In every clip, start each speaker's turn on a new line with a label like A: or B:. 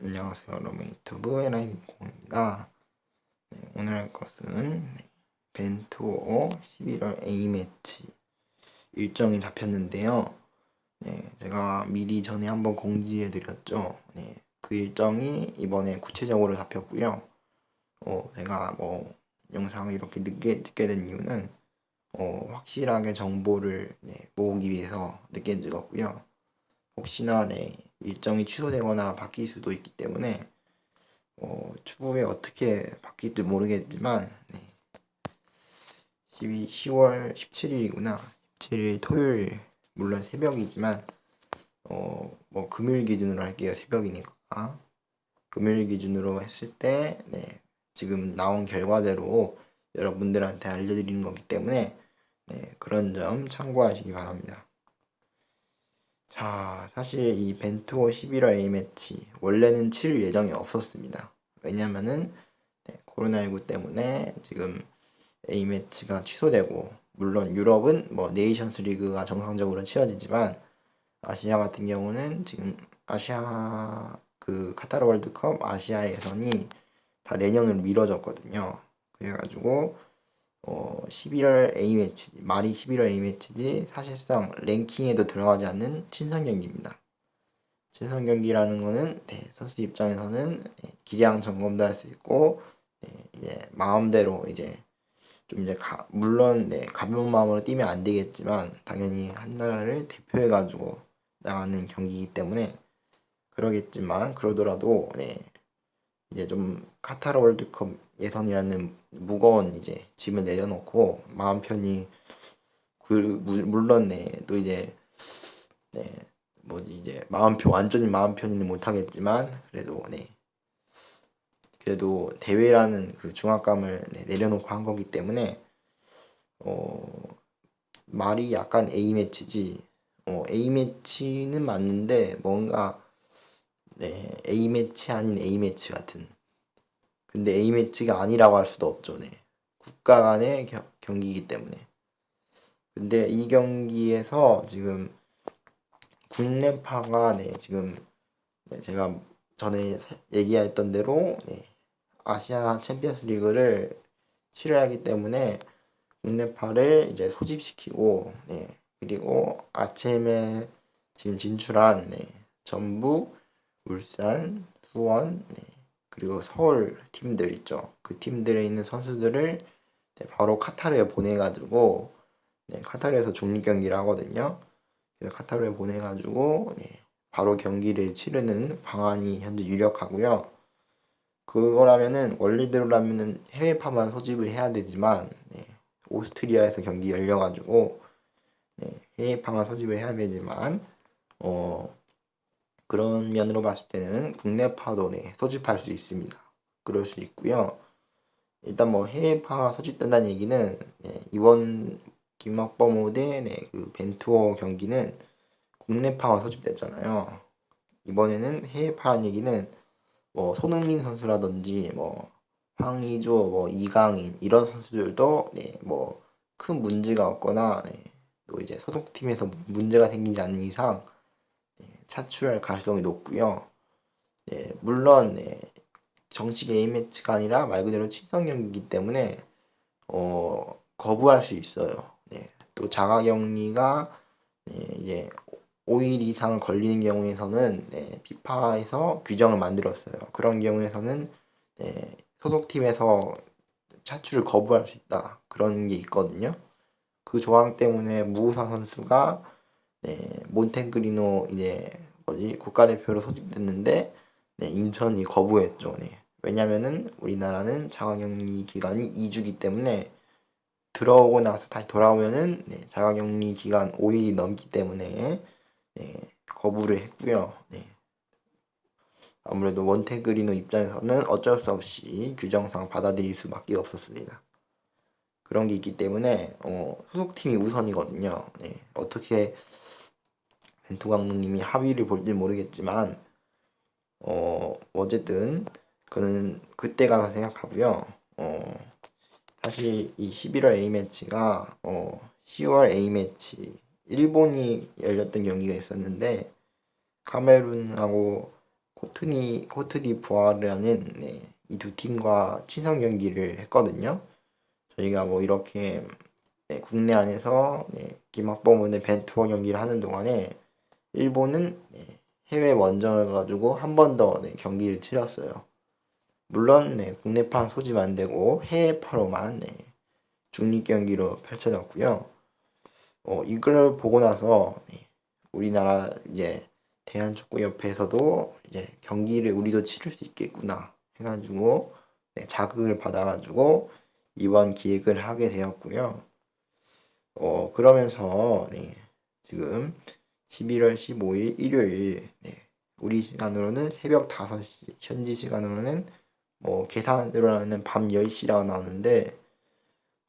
A: 안녕하세요. 여러분 유튜브 에라이니공입니다. 네, 오늘 할 것은 네, 벤투어 11월 A매치 일정이 잡혔는데요. 네, 제가 미리 전에 한번 공지해 드렸죠. 네, 그 일정이 이번에 구체적으로 잡혔고요. 어, 제가 뭐 영상을 이렇게 늦게 찍게 된 이유는 어, 확실하게 정보를 네, 모으기 위해서 늦게 찍었고요. 혹시나 네, 일정이 취소되거나 바뀔 수도 있기 때문에 어, 추후에 어떻게 바뀔지 모르겠지만 네. 12, 10월 17일이구나 17일 토요일 물론 새벽이지만 어, 뭐 금요일 기준으로 할게요 새벽이니까 금요일 기준으로 했을 때 네, 지금 나온 결과대로 여러분들한테 알려드리는 거기 때문에 네, 그런 점 참고하시기 바랍니다. 자, 사실 이 벤투어 11월 A매치 원래는 치를 예정이 없었습니다. 왜냐면은 네, 코로나19 때문에 지금 A매치가 취소되고 물론 유럽은 뭐 네이션스 리그가 정상적으로 치러지지만 아시아 같은 경우는 지금 아시아 그 카타르 월드컵 아시아 예선이 다 내년으로 미뤄졌거든요. 그래가지고 어 11월 A 매치지 말이 11월 A 매치지 사실상 랭킹에도 들어가지 않는 친선 경기입니다. 친선 경기라는 거는 네, 선수 입장에서는 네, 기량 점검도 할 수 있고 네, 이제 마음대로 이제 좀 이제 가, 물론 네, 가벼운 마음으로 뛰면 안 되겠지만 당연히 한 나라를 대표해 가지고 나가는 경기이기 때문에 그러겠지만 그러더라도 네, 이제 좀 카타르 월드컵 예선이라는 무거운 이제 짐을 내려놓고 마음 편히 그 물- 물론 네또 이제 네 뭐지 이제 마음 편 완전히 마음 편히는 못하겠지만 그래도 네. 그래도 대회라는 그 중압감을 네, 내려놓고 한 거기 때문에 어 말이 약간 A 매치지 어 A 매치는 맞는데 뭔가 네 A 매치 아닌 A 매치 같은 근데 A 매치가 아니라고 할 수도 없죠. 네. 국가 간의 겨- 경기이기 때문에. 근데 이 경기에서 지금 국내파가 네, 지금 네, 제가 전에 사- 얘기했던 대로 네, 아시아 챔피언스 리그를 치러야 하기 때문에 국내파를 이제 소집시키고 네, 그리고 아침에 지금 진출한 네, 전북, 울산, 수원, 네, 그리고 서울 팀들 있죠. 그 팀들에 있는 선수들을 네, 바로 카타르에 보내가지고 네, 카타르에서 중립 경기를 하거든요. 그래서 카타르에 보내가지고 네, 바로 경기를 치르는 방안이 현재 유력하고요. 그거라면은 원래대로라면은 해외파만 소집을 해야 되지만 네, 오스트리아에서 경기 열려가지고 네, 해외파만 소집을 해야 되지만 어 그런 면으로 봤을 때는 국내파도 네, 소집할 수 있습니다. 그럴 수 있고요. 일단 뭐 해외파 소집된다는 얘기는 네, 이번 김학범 대 네, 그 벤투어 경기는 국내파가 소집됐잖아요. 이번에는 해외파란 얘기는 뭐 손흥민 선수라든지 뭐 황의조, 뭐 이강인 이런 선수들도 네, 뭐 큰 문제가 없거나 네, 또 이제 소속팀에서 문제가 생기지 않는 이상 네, 차출할 가능성이 높고요. 네, 물론 네, 정식 A 매치가 아니라 말 그대로 친선 경기이기 때문에 어, 거부할 수 있어요. 네, 또 자가격리가 네, 이제 5일 이상 걸리는 경우에서는 네, 피파에서 규정을 만들었어요. 그런 경우에서는 네, 소속팀에서 차출을 거부할 수 있다. 그런 게 있거든요. 그 조항 때문에 무우사 선수가 네, 몬테그리노 이제 뭐지 국가대표로 소집됐는데 네, 인천이 거부했죠. 네. 왜냐면은 우리나라는 자가격리 기간이 2주기 때문에 들어오고 나서 다시 돌아오면은 네, 자가격리 기간 5일이 넘기 때문에 네, 거부를 했고요. 네. 아무래도 몬테그리노 입장에서는 어쩔 수 없이 규정상 받아들일 수밖에 없었습니다. 그런 게 있기 때문에 어, 소속팀이 우선이거든요. 네. 어떻게 벤투 감독님이 합의를 볼지 모르겠지만 어 어쨌든 그는 그때 가서 생각하고요. 어 사실 이 11월 A 매치가 어 10월 A 매치 일본이 열렸던 경기가 있었는데 카메룬하고 코트니 코트디 부아르라는 네, 이두 팀과 친선 경기를 했거든요. 저희가 뭐 이렇게 네, 국내 안에서 네, 김학범은의 벤투어 경기를 하는 동안에 일본은 네, 해외 원정을 가지고 한 번더 네, 경기를 치렀어요. 물론 네, 국내판 소집 안 되고 해외파로만 네, 중립 경기로 펼쳐졌고요. 어, 이걸 보고 나서 네, 우리나라 이제 대한축구협회에서도 이제 경기를 우리도 치를 수 있겠구나 해가지고 네, 자극을 받아가지고 이번 기획을 하게 되었고요. 어, 그러면서 네, 지금 11월 15일 일요일 네, 우리 시간으로는 새벽 5시, 현지 시간으로는 뭐 계산으로는 밤 10시라고 나오는데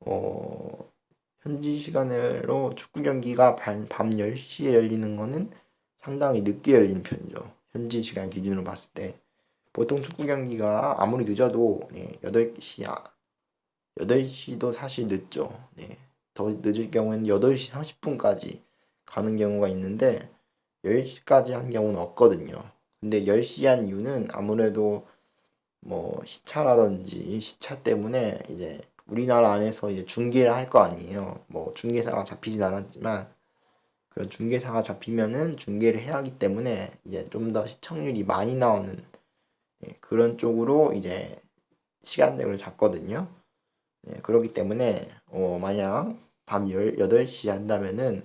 A: 어, 현지 시간으로 축구 경기가 밤, 밤 10시에 열리는 거는 상당히 늦게 열리는 편이죠. 현지 시간 기준으로 봤을 때. 보통 축구 경기가 아무리 늦어도 네, 8시, 아, 8시도 사실 늦죠. 네. 더 늦을 경우에는 8시 30분까지 가는 경우가 있는데 10시까지 한 경우는 없거든요. 근데 10시 한 이유는 아무래도 뭐 시차라든지 시차 때문에 이제 우리나라 안에서 이제 중계를 할 거 아니에요. 뭐 중계사가 잡히진 않았지만 그런 중계사가 잡히면은 중계를 해야 하기 때문에 이제 좀 더 시청률이 많이 나오는 예, 그런 쪽으로 이제 시간대를 잡거든요. 예, 그렇기 때문에 어, 만약 밤 8시 한다면은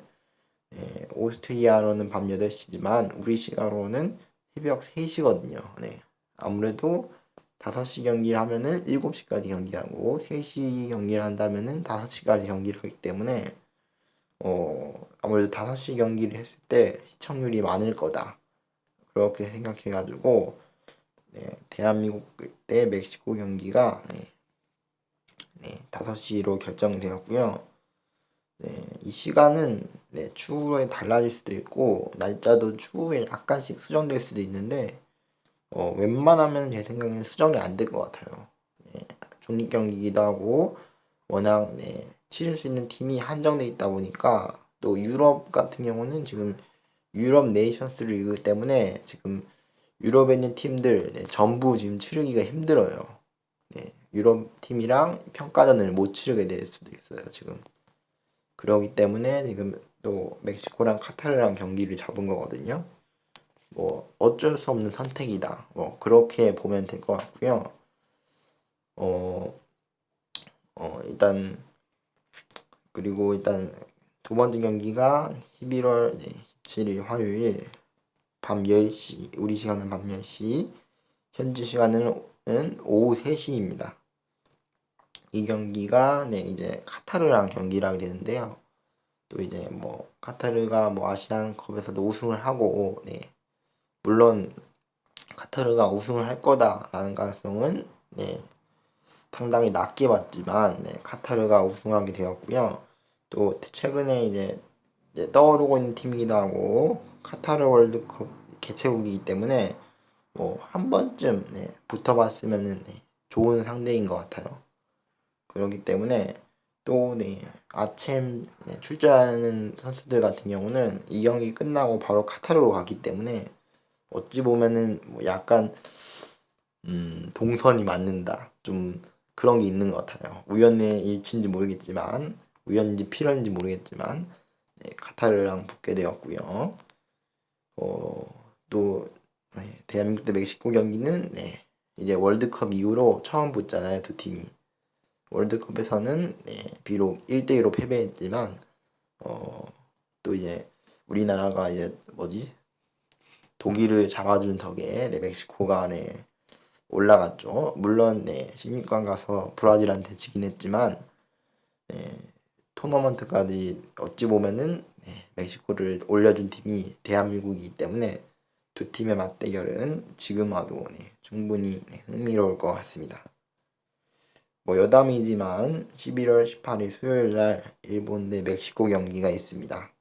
A: 예, 오스트리아로는 밤 8시지만 우리 시간으로는 새벽 3시거든요. 네. 아무래도 5시 경기를 하면은 7시까지 경기하고 3시 경기를 한다면은 5시까지 경기를 하기 때문에 어, 아무래도 5시 경기를 했을 때 시청률이 많을 거다. 그렇게 생각해 가지고 네, 대한민국 대 멕시코 경기가 네, 네, 5시로 결정이 되었고요. 네, 이 시간은 네, 추후에 달라질 수도 있고 날짜도 추후에 약간씩 수정될 수도 있는데 어, 웬만하면 제 생각에는 수정이 안 될 것 같아요. 네, 중립 경기이기도 하고 워낙 네, 치를 수 있는 팀이 한정돼 있다 보니까 또 유럽 같은 경우는 지금 유럽 네이션스 리그 때문에 지금 유럽에 있는 팀들 네, 전부 지금 치르기가 힘들어요. 네, 유럽 팀이랑 평가전을 못 치르게 될 수도 있어요. 지금 그러기 때문에 지금 또 멕시코랑 카타르랑 경기를 잡은 거거든요. 뭐 어쩔 수 없는 선택이다. 뭐 그렇게 보면 될 것 같고요. 어, 어 일단 그리고 일단 두 번째 경기가 11월 17일 화요일 밤 10시 우리 시간은 밤 10시 현지 시간은 오후 3시입니다. 이 경기가 네 이제 카타르랑 하게 되는데요. 또 이제 뭐 카타르가 뭐 아시안컵에서도 우승을 하고 네 물론 카타르가 우승을 할 거다라는 가능성은 네 상당히 낮게 봤지만 네, 카타르가 우승하게 되었고요. 또 최근에 이제, 이제 떠오르고 있는 팀이기도 하고 카타르 월드컵 개최국이기 때문에 뭐 한 번쯤 네, 붙어봤으면은 네, 좋은 상대인 것 같아요. 그렇기 때문에 또 네, 아침 네, 출전하는 선수들 같은 경우는 이 경기 끝나고 바로 카타르로 가기 때문에 어찌 보면은 뭐 약간 음, 동선이 맞는다. 좀 그런 게 있는 것 같아요. 우연의 일치인지 모르겠지만 우연인지 필연인지 모르겠지만 네, 카타르랑 붙게 되었고요. 어, 또 네, 대한민국 대 멕시코 경기는 네, 이제 월드컵 이후로 처음 붙잖아요. 두 팀이. 월드컵에서는 네, 비록 1대1로 패배했지만 어, 또 이제 우리나라가 이제 뭐지 독일을 잡아준 덕에 네, 멕시코가 네, 올라갔죠. 물론 네, 16강 가서 브라질한테 지긴 했지만 네, 토너먼트까지 어찌 보면은 네, 멕시코를 올려준 팀이 대한민국이기 때문에 두 팀의 맞대결은 지금 와도 네, 충분히 네, 흥미로울 것 같습니다. 뭐 여담이지만 11월 18일 수요일 날 일본 대 멕시코 경기가 있습니다.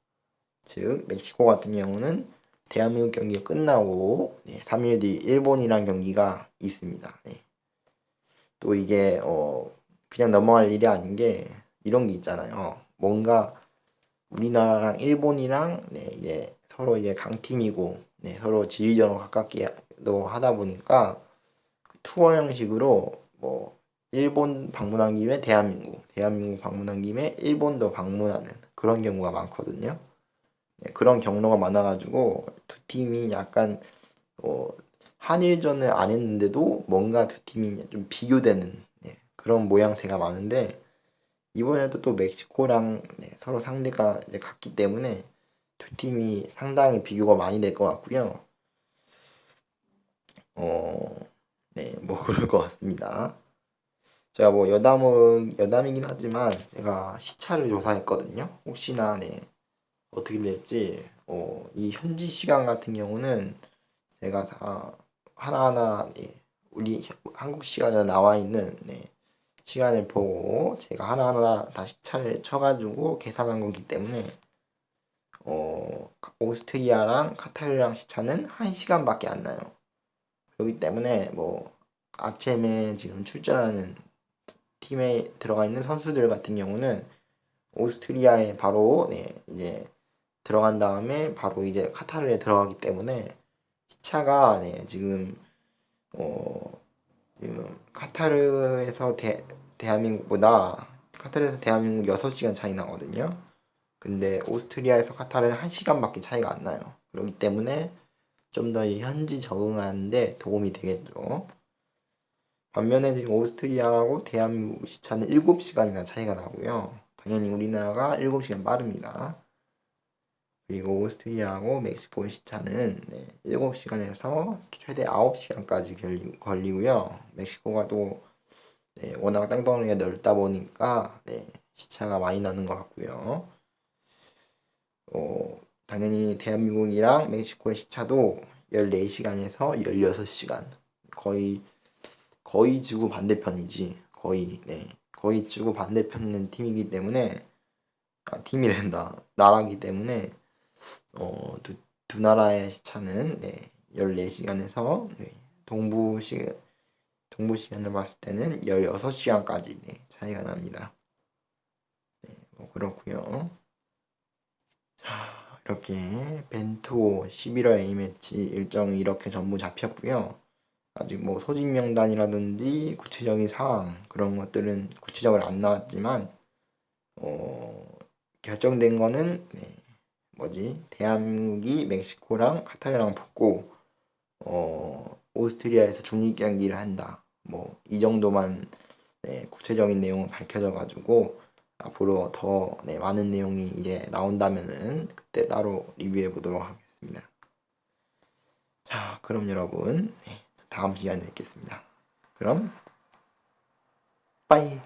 A: 즉 멕시코 같은 경우는 대한민국 경기가 끝나고 네, 3일 뒤 일본이랑 경기가 있습니다. 네. 또 이게 어 그냥 넘어갈 일이 아닌 게 이런 게 있잖아요. 뭔가 우리나라랑 일본이랑 네, 이제 서로 이제 강팀이고 네, 서로 지리적으로 가깝게도 하다 보니까 그 투어 형식으로 뭐 일본 방문한 김에 대한민국, 대한민국 방문한 김에 일본도 방문하는 그런 경우가 많거든요. 네, 그런 경로가 많아가지고 두 팀이 약간 어, 한일전을 안 했는데도 뭔가 두 팀이 좀 비교되는 네, 그런 모양새가 많은데 이번에도 또 멕시코랑 네, 서로 상대가 이제 같기 때문에 두 팀이 상당히 비교가 많이 될 것 같고요. 어, 네, 뭐 그럴 것 같습니다. 제가 뭐 여담은 여담이긴 하지만 제가 시차를 조사했거든요. 혹시나 네 어떻게 될지 어, 이 현지 시간 같은 경우는 제가 다 하나하나 네, 우리 한국 시간에 나와 있는 네, 시간을 보고 제가 하나하나 다 시차를 쳐가지고 계산한 거기 때문에 어, 오스트리아랑 카타르랑 시차는 1시간밖에 안 나요. 그렇기 때문에 뭐 아침에 지금 출전하는 팀에 들어가 있는 선수들 같은 경우는 오스트리아에 바로 네, 이제 들어간 다음에 바로 이제 카타르에 들어가기 때문에 시차가 네, 지금 어 지금 카타르에서 대, 대한민국보다 카타르에서 대한민국 6시간 차이 나거든요. 근데 오스트리아에서 카타르는 1시간밖에 차이가 안 나요. 그렇기 때문에 좀 더 현지 적응하는데 도움이 되겠죠. 반면에 지금 오스트리아하고 대한민국 시차는 7시간이나 차이가 나고요. 당연히 우리나라가 7시간 빠릅니다. 그리고 오스트리아하고 멕시코 시차는 네, 7시간에서 최대 9시간까지 걸리, 걸리고요. 멕시코가 또 네, 워낙 땅덩어리가 넓다 보니까 네, 시차가 많이 나는 것 같고요. 어, 당연히 대한민국이랑 멕시코의 시차도 14시간에서 16시간 거의 거의 지구 반대편이지 거의 네 거의 지구 반대편 팀이기 때문에 아, 팀이란다 나라기 때문에 어, 두, 두 나라의 시차는 네 14시간에서 네, 동부 시 동부 시간을 봤을 때는 16시간까지 네, 차이가 납니다. 네, 뭐 그렇고요. 자, 이렇게 벤투 11월 A매치 일정이 이렇게 전부 잡혔고요. 아직 뭐 소집 명단이라든지 구체적인 상황 그런 것들은 구체적으로 안 나왔지만 어, 결정된 거는 네, 뭐지 대한민국이 멕시코랑 카타르랑 붙고 어, 오스트리아에서 중립 경기를 한다. 뭐 이 정도만 네, 구체적인 내용은 밝혀져 가지고 앞으로 더 네, 많은 내용이 이제 나온다면은 그때 따로 리뷰해 보도록 하겠습니다. 자, 그럼 여러분 네, 다음 시간에 뵙겠습니다. 그럼 빠이.